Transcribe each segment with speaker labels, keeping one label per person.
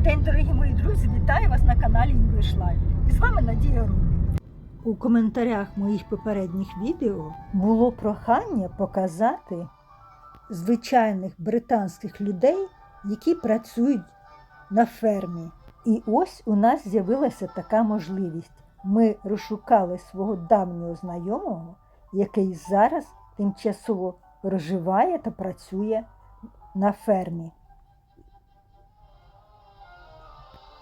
Speaker 1: Добрий день, дорогі мої друзі! Вітаю вас на каналі English Life. І з вами Надія Румі. У коментарях моїх попередніх відео було прохання показати звичайних британських людей, які працюють на фермі. І ось у нас з'явилася така можливість. Ми розшукали свого давнього знайомого, який зараз тимчасово проживає та працює на фермі.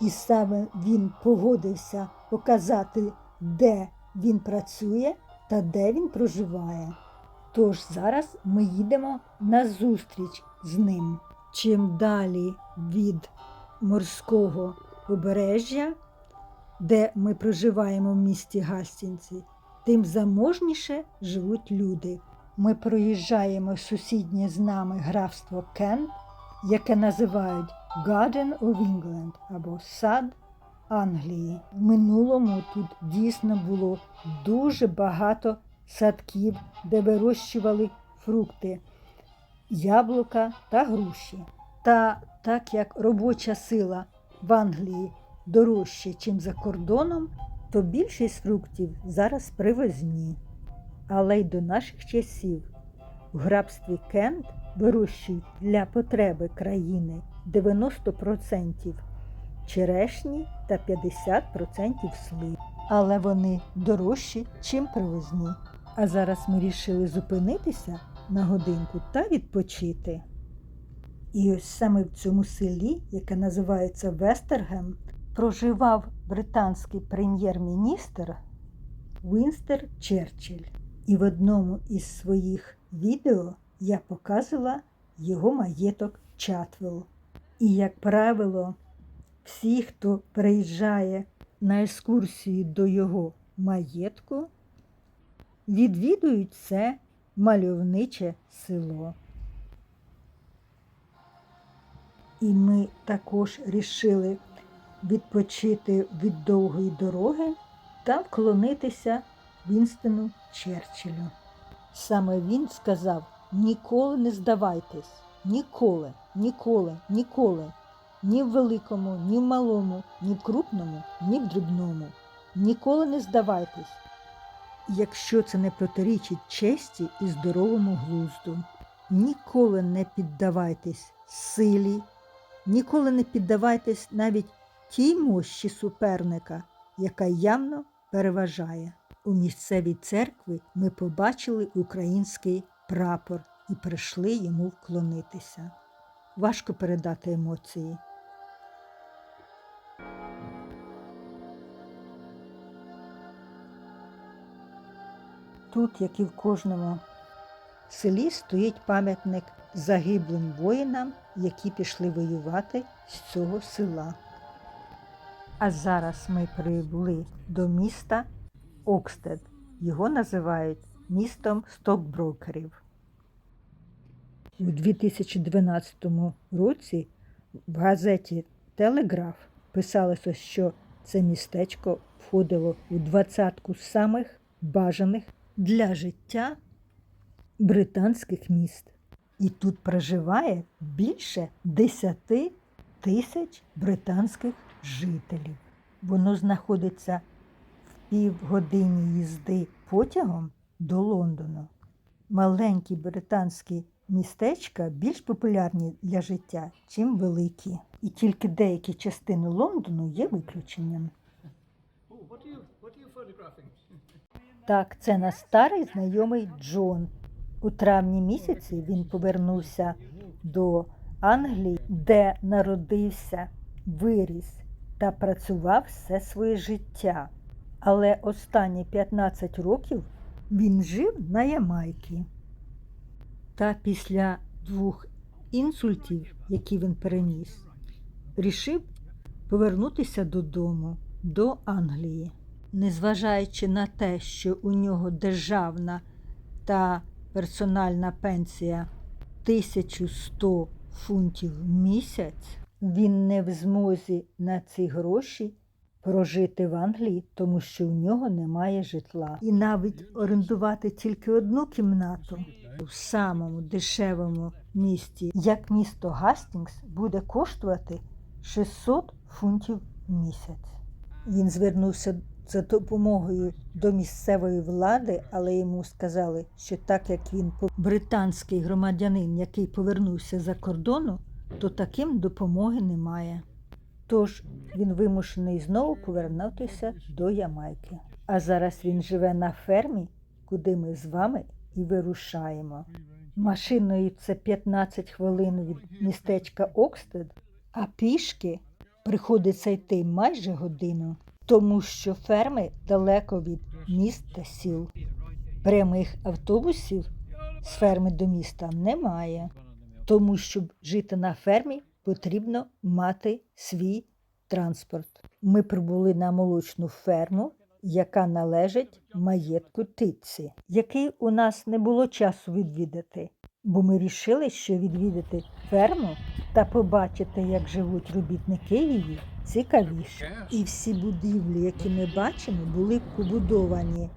Speaker 1: І саме він погодився показати, де він працює та де він проживає. Тож зараз ми їдемо на зустріч з ним. Чим далі від морського побережжя, де ми проживаємо в місті Гастінці, тим заможніше живуть люди. Ми проїжджаємо сусіднє з нами графство Кент, яке називають Garden of England або Сад Англії. В минулому тут дійсно було дуже багато садків, де вирощували фрукти, яблука та груші. Та так як робоча сила в Англії дорожче, ніж за кордоном, то більшість фруктів зараз привозні. Але й до наших часів в грабстві Кент вирощують для потреби країни 90% черешні та 50% слив. Але вони дорожчі, чим привозні. А зараз ми вирішили зупинитися на годинку та відпочити. І ось саме в цьому селі, яке називається Вестергем, проживав британський прем'єр-міністр Вінстер Черчилль. І в одному із своїх відео я показувала його маєток Чатвелл. І, як правило, всі, хто приїжджає на екскурсію до його маєтку, відвідують це мальовниче село. І ми також рішили відпочити від довгої дороги та вклонитися Вінстону Черчиллю. Саме він сказав: ніколи не здавайтесь, ніколи, ніколи, ніколи, ні в великому, ні в малому, ні в крупному, ні в дрібному. Ніколи не здавайтесь, якщо це не протирічить честі і здоровому глузду. Ніколи не піддавайтесь силі, ніколи не піддавайтесь навіть тій мощі суперника, яка явно переважає. У місцевій церкві ми побачили український прапор і прийшли йому вклонитися. Важко передати емоції. Тут, як і в кожному селі, стоїть пам'ятник загиблим воїнам, які пішли воювати з цього села. А зараз ми прибули до міста Окстед. Його називають містом стокброкерів. У 2012 році в газеті Телеграф писалося, що це містечко входило у двадцятку самих бажаних для життя британських міст. І тут проживає більше 10 тисяч британських жителів. Воно знаходиться в півгодині їзди потягом до Лондона. Маленькі британські містечка більш популярні для життя, чим великі. І тільки деякі частини Лондону є виключенням. Так, це наш старий знайомий Джон. У травні місяці він повернувся до Англії, де народився, виріс та працював все своє життя. Але останні 15 років він жив на Ямайці. Та після двох інсультів, які він переніс, рішив повернутися додому, до Англії. Незважаючи на те, що у нього державна та персональна пенсія 1100 фунтів в місяць, він не в змозі на ці гроші прожити в Англії, тому що у нього немає житла. І навіть орендувати тільки одну кімнату в самому дешевому місті, як місто Гастінгс, буде коштувати 600 фунтів в місяць. Він звернувся за допомогою до місцевої влади, але йому сказали, що так як він британський громадянин, який повернувся за кордону, то таким допомоги немає. Тож він вимушений знову повернутися до Ямайки. А зараз він живе на фермі, куди ми з вами і вирушаємо. Машиною це 15 хвилин від містечка Окстед, а пішки приходиться йти майже годину, тому що ферми далеко від міст та сіл. Прямих автобусів з ферми до міста немає, тому щоб жити на фермі, потрібно мати свій транспорт. Ми прибули на молочну ферму, яка належить маєтку Титці, який у нас не було часу відвідати, бо ми рішили, що відвідати ферму та побачити, як живуть робітники її, цікавіше. І всі будівлі, які ми бачимо, були побудовані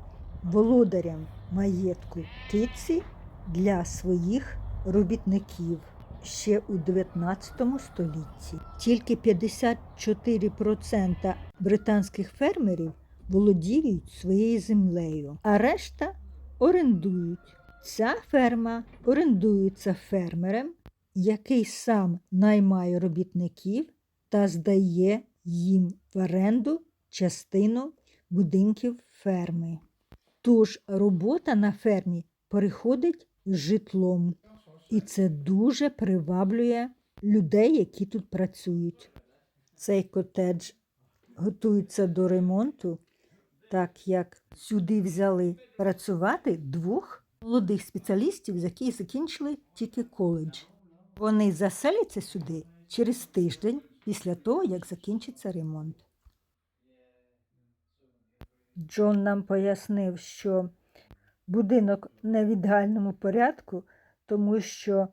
Speaker 1: володарям маєтку Титці для своїх робітників ще у 19 столітті. Тільки 54% британських фермерів володіють своєю землею, а решта орендують. Ця ферма орендується фермером, який сам наймає робітників та здає їм в оренду частину будинків ферми. Тож робота на фермі переходить з житлом. І це дуже приваблює людей, які тут працюють. Цей котедж готується до ремонту, так як сюди взяли працювати двох молодих спеціалістів, які закінчили тільки коледж. Вони заселяться сюди через тиждень після того, як закінчиться ремонт. Джон нам пояснив, що будинок не в ідеальному порядку, тому що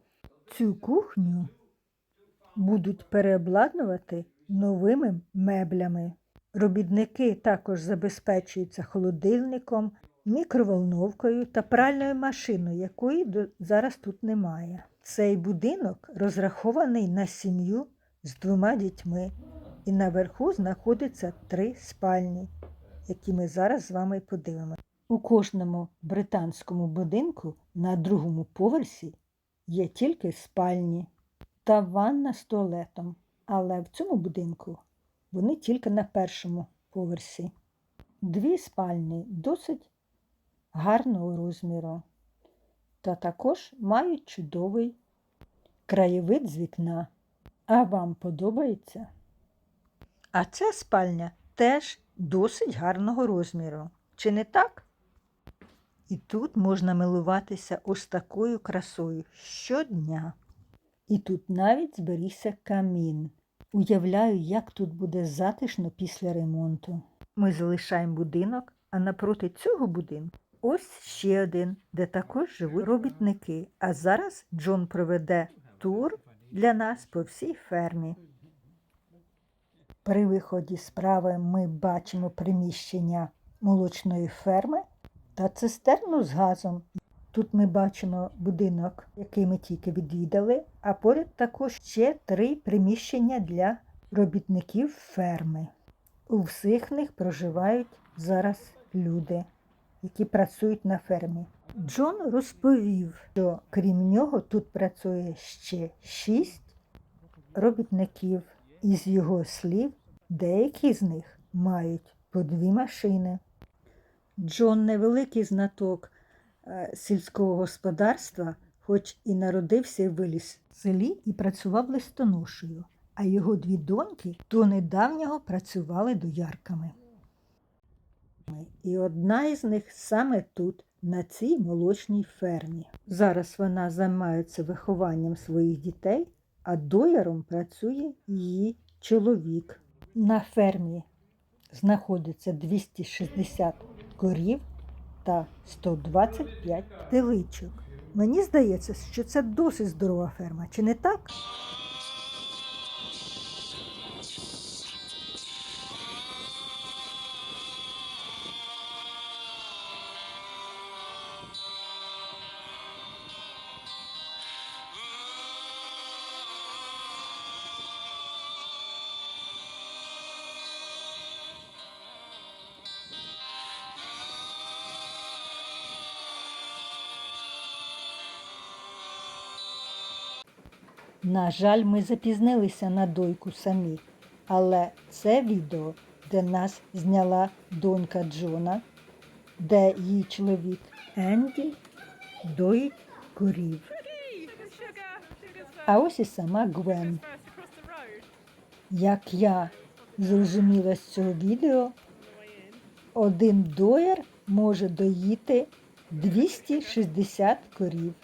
Speaker 1: цю кухню будуть переобладнувати новими меблями. Робітники також забезпечуються холодильником, мікроволновкою та пральною машиною, якої зараз тут немає. Цей будинок розрахований на сім'ю з двома дітьми, і наверху знаходиться три спальні, які ми зараз з вами подивимося. У кожному британському будинку на другому поверсі є тільки спальні та ванна з туалетом, але в цьому будинку вони тільки на першому поверсі. Дві спальні досить гарного розміру та також мають чудовий краєвид з вікна. А вам подобається? А ця спальня теж досить гарного розміру. Чи не так? І тут можна милуватися ось такою красою щодня. І тут навіть зберігся камін. Уявляю, як тут буде затишно після ремонту. Ми залишаємо будинок, а напроти цього будинку ось ще один, де також живуть робітники. А зараз Джон проведе тур для нас по всій фермі. При виході з справи ми бачимо приміщення молочної ферми та цистерну з газом. Тут ми бачимо будинок, який ми тільки відвідали, а поряд також ще три приміщення для робітників ферми. У всіх них проживають зараз люди, які працюють на фермі. Джон розповів, що крім нього тут працює ще шість робітників. Із його слів, деякі з них мають по дві машини. Джон невеликий знаток е, сільського господарства, хоч і народився і виліз в селі і працював листоношею, а його дві доньки до недавнього працювали доярками. І одна із них саме тут, на цій молочній фермі. Зараз вона займається вихованням своїх дітей, а дояром працює її чоловік. На фермі знаходиться 260 корів та 125 теличок. Мені здається, що це досить здорова ферма, чи не так? На жаль, ми запізнилися на дойку самі, але це відео, де нас зняла донька Джона, де її чоловік Енді доїть корів. А ось і сама Гвен. Як я зрозуміла з цього відео, один доєр може доїти 260 корів.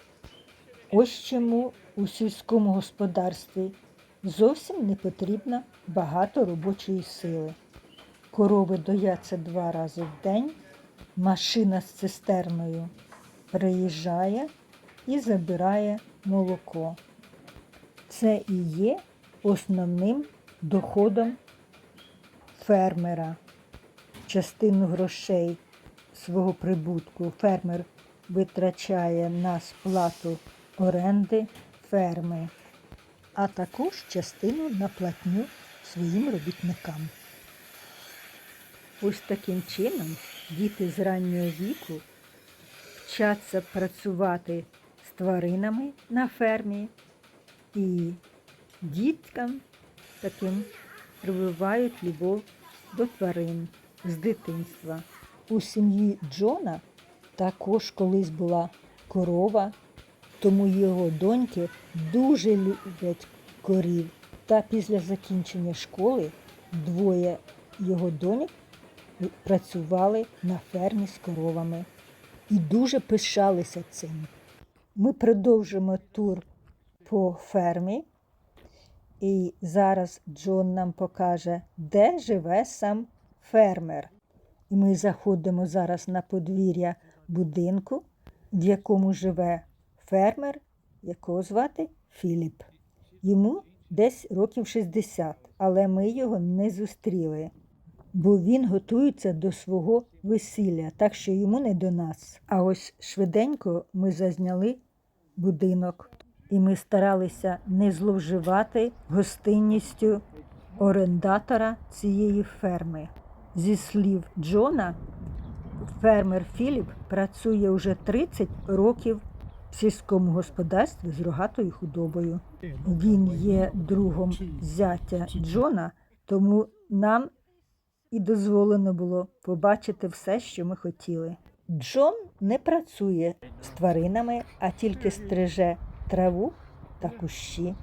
Speaker 1: Ось чому у сільському господарстві зовсім не потрібно багато робочої сили. Корови дояться два рази в день, машина з цистерною приїжджає і забирає молоко. Це і є основним доходом фермера. Частину грошей свого прибутку фермер витрачає на сплату оренди ферми, а також частину на платню своїм робітникам. Ось таким чином діти з раннього віку вчаться працювати з тваринами на фермі і діткам таким прививають любов до тварин з дитинства. У сім'ї Джона також колись була корова, тому його доньки дуже люблять корів. Та після закінчення школи двоє його доньок працювали на фермі з коровами і дуже пишалися цим. Ми продовжимо тур по фермі. І зараз Джон нам покаже, де живе сам фермер. І ми заходимо зараз на подвір'я будинку, в якому живе фермер, якого звати Філіп. Йому десь років 60, але ми його не зустріли, бо він готується до свого весілля, так що йому не до нас. А ось швиденько ми зазняли будинок і ми старалися не зловживати гостинністю орендатора цієї ферми. Зі слів Джона, фермер Філіп працює вже 30 років в сільському господарстві з рогатою худобою. Він є другом зятя Джона, тому нам і дозволено було побачити все, що ми хотіли. Джон не працює з тваринами, а тільки стриже траву та кущі.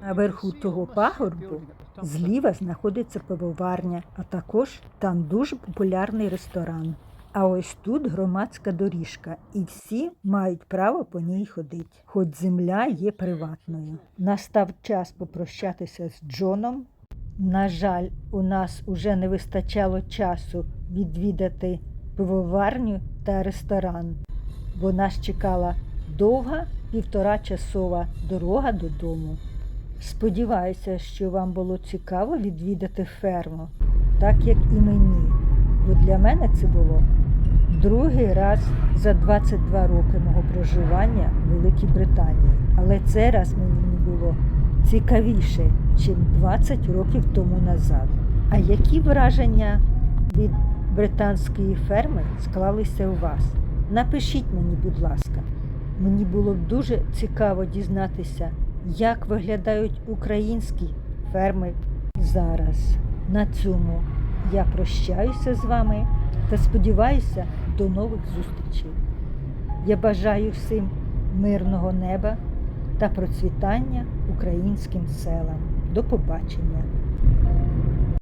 Speaker 1: Наверху того пагорбу зліва знаходиться пивоварня, а також там дуже популярний ресторан. А ось тут громадська доріжка, і всі мають право по ній ходити, хоч земля є приватною. Настав час попрощатися з Джоном. На жаль, у нас уже не вистачало часу відвідати пивоварню та ресторан, бо нас чекала довга півтора часова дорога додому. Сподіваюся, що вам було цікаво відвідати ферму, так як і мені, бо для мене це було другий раз за 22 роки мого проживання в Великій Британії. Але цей раз мені було цікавіше, ніж 20 років тому назад. А які враження від британської ферми склалися у вас? Напишіть мені, будь ласка. Мені було б дуже цікаво дізнатися, як виглядають українські ферми зараз. На цьому я прощаюся з вами та сподіваюся до нових зустрічей. Я бажаю всім мирного неба та процвітання українським селам. До побачення!